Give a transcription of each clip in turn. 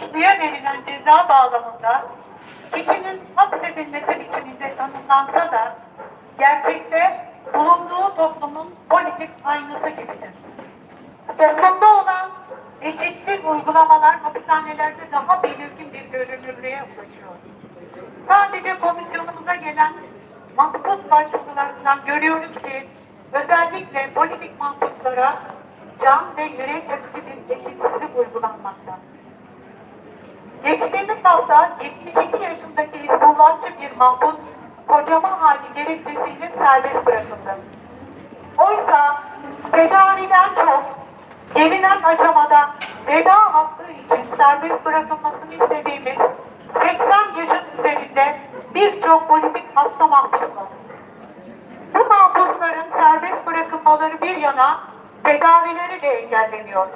suçluya verilen ceza bağlamında kişinin hapsedilmesi biçiminde tanımlansa da gerçekte bulunduğu toplumun politik aynası gibidir. Toplumda olan eşitsiz uygulamalar hapishanelerde daha belirgin bir görünürlüğe ulaşıyor. Sadece komisyonumuza gelen mahpus başvurularından görüyoruz ki özellikle politik mahpuslara can ve yürek yakıcı bir eşitsizlik uygulanmakta. Geçtiğimiz hafta 72 yaşındaki İsmullahçı bir mahpus kocama hali gerekçesiyle serbest bırakıldı. Oysa tedaviden çok gelinen aşamada veda hakkı için serbest bırakılmasını istediğimiz 80 yaşın üzerinde birçok politik hasta mahpus var. Bu mahpusların serbest bırakılmaları bir yana tedavileri de engelleniyor.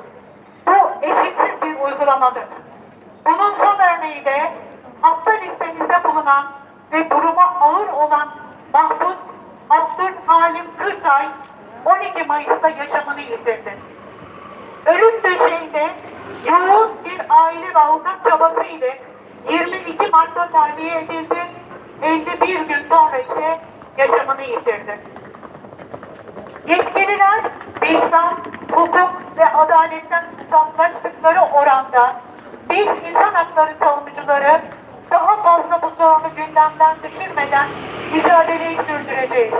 Bu eşitsiz bir uygulamadır. Bunun son örneği de hasta listemizde bulunan ve durumu ağır olan mahpus Abdül Halim Kırtay 12 Mayıs'ta yaşamını yitirdi. Ölüm döşeğinde yoğun bir aile ve avukat çabası ile 22 Mart'ta terbiye edildi. 51 gün sonra ise yaşamını yitirdi. Yetkililer vicdan, hukuk ve adaletten uzaklaştıkları oranda biz insan hakları savunucuları daha fazla bu sorunu gündemden düşürmeden mücadeleyi sürdüreceğiz.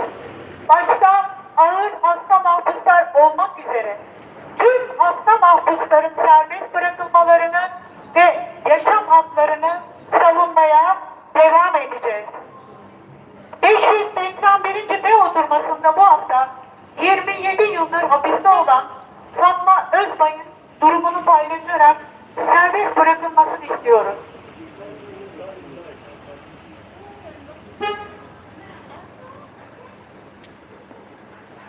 Başta ağır hasta mahpuslar olmak üzere tüm hasta mahpusların serbest bırakılmalarını ve yaşam haklarını savunmaya devam edeceğiz. 581. B oturmasında bu hafta 27 yıldır hapiste olan Fatma Özbay'ın durumunu paylaşarak bırakılmasını istiyoruz.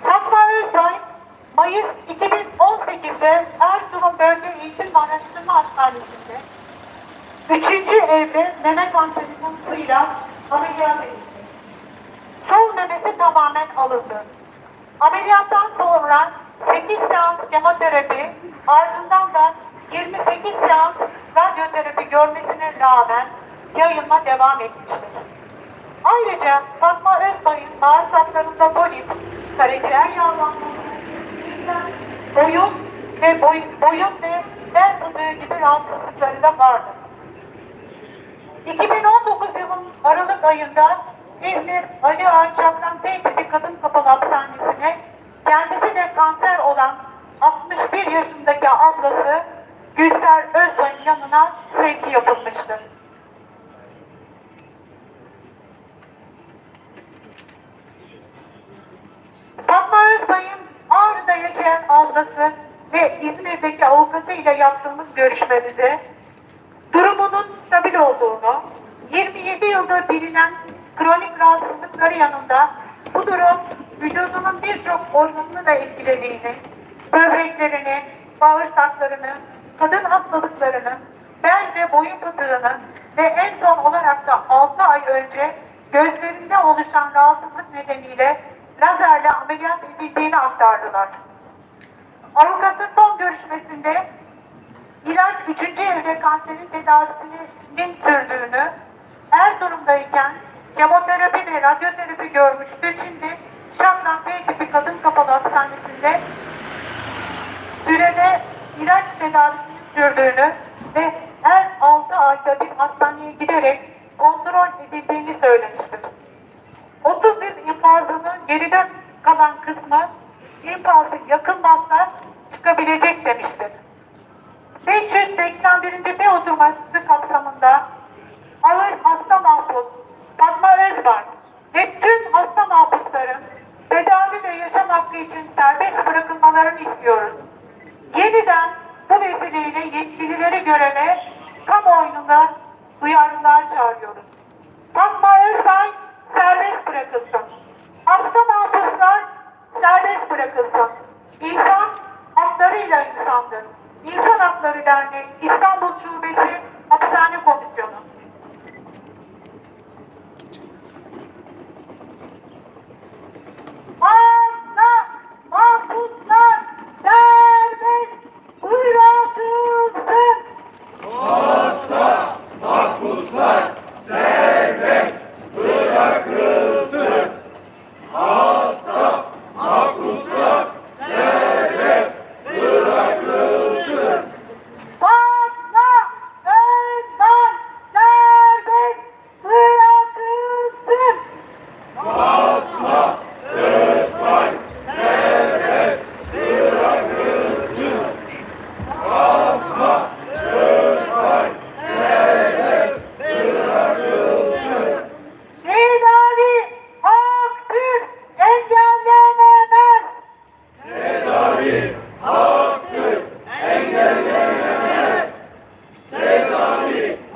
Fatma Özbay, Mayıs 2018'de Erzurum Bölge Eğitim Araştırma Hastanesi'nde 3. evde meme kanseri konusuyla ameliyat edildi. Sol memesi tamamen alındı. Ameliyattan sonra 8 seans kemoterapi ardından da 28 seans radyoterapi görmesine rağmen yayılma devam etmiştir. Ayrıca Fatma Özbay'ın bağırsaklarında polip, karaciğer yağlanması, boyun ve boy, boyun ve bel fıtığı gibi rahatsızlıkları da vardır. 2019 yılının Aralık ayında İzmir Ali Ağa T tipi kadın kapalı hapishanesine kendisi de kanser olan 61 yaşındaki ablası Gülser Özbay'ın yanına sevki yapılmıştır. Fatma Özbay'ın Ağrı'da yaşayan ablası ve İzmir'deki avukatıyla yaptığımız görüşmemizde durumunun stabil olduğunu, 27 yıldır bilinen kronik rahatsızlıkları yanında bu durum vücudunun birçok organını da etkilediğini, böbreklerini, bağırsaklarını, kadın hastalıklarını, bel ve boyun fıtığını ve en son olarak da 6 ay önce gözlerinde oluşan rahatsızlık nedeniyle lazerle ameliyat edildiğini aktardılar. Avukatın son görüşmesinde ilaç 3. evre kanserin tedavisinin sürdüğünü, Erzurum'dayken kemoterapi ve radyoterapi görmüştü. Şimdi Şakran Bey tipi kadın kapalı hastanesinde sürede ilaç tedavisinin sürdüğünü ve her 6 ayda bir hastaneye giderek kontrol edildiğini söylemiştir. 30 yıl infazının geride kalan kısmı infazı yakılmazsa çıkabilecek demiştir. 581. B oturması kapsamında ağır hasta mahpus Fatma Özbay ve tüm hasta mahpusların tedavi ve yaşam hakkı için serbest bırakılmalarını istiyoruz. Yeniden bu vesileyle yetkilileri göreve kamuoyuna duyarlılığa çağırıyoruz. Fatma Özbay serbest bırakılsın. Hasta mahpuslar serbest bırakılsın. İnsan haklarıyla insandır. İnsan Hakları Derneği İstanbul Şubesi Hapishane Komisyonu.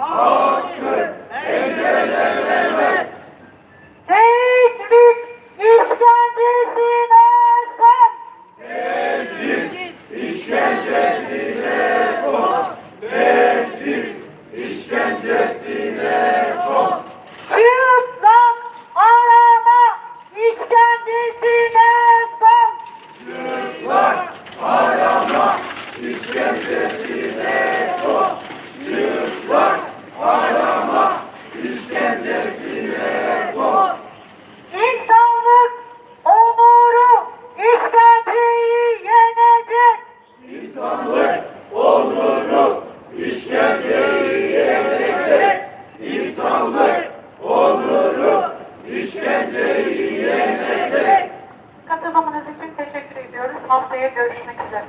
হবে Haftaya görüşmek üzere.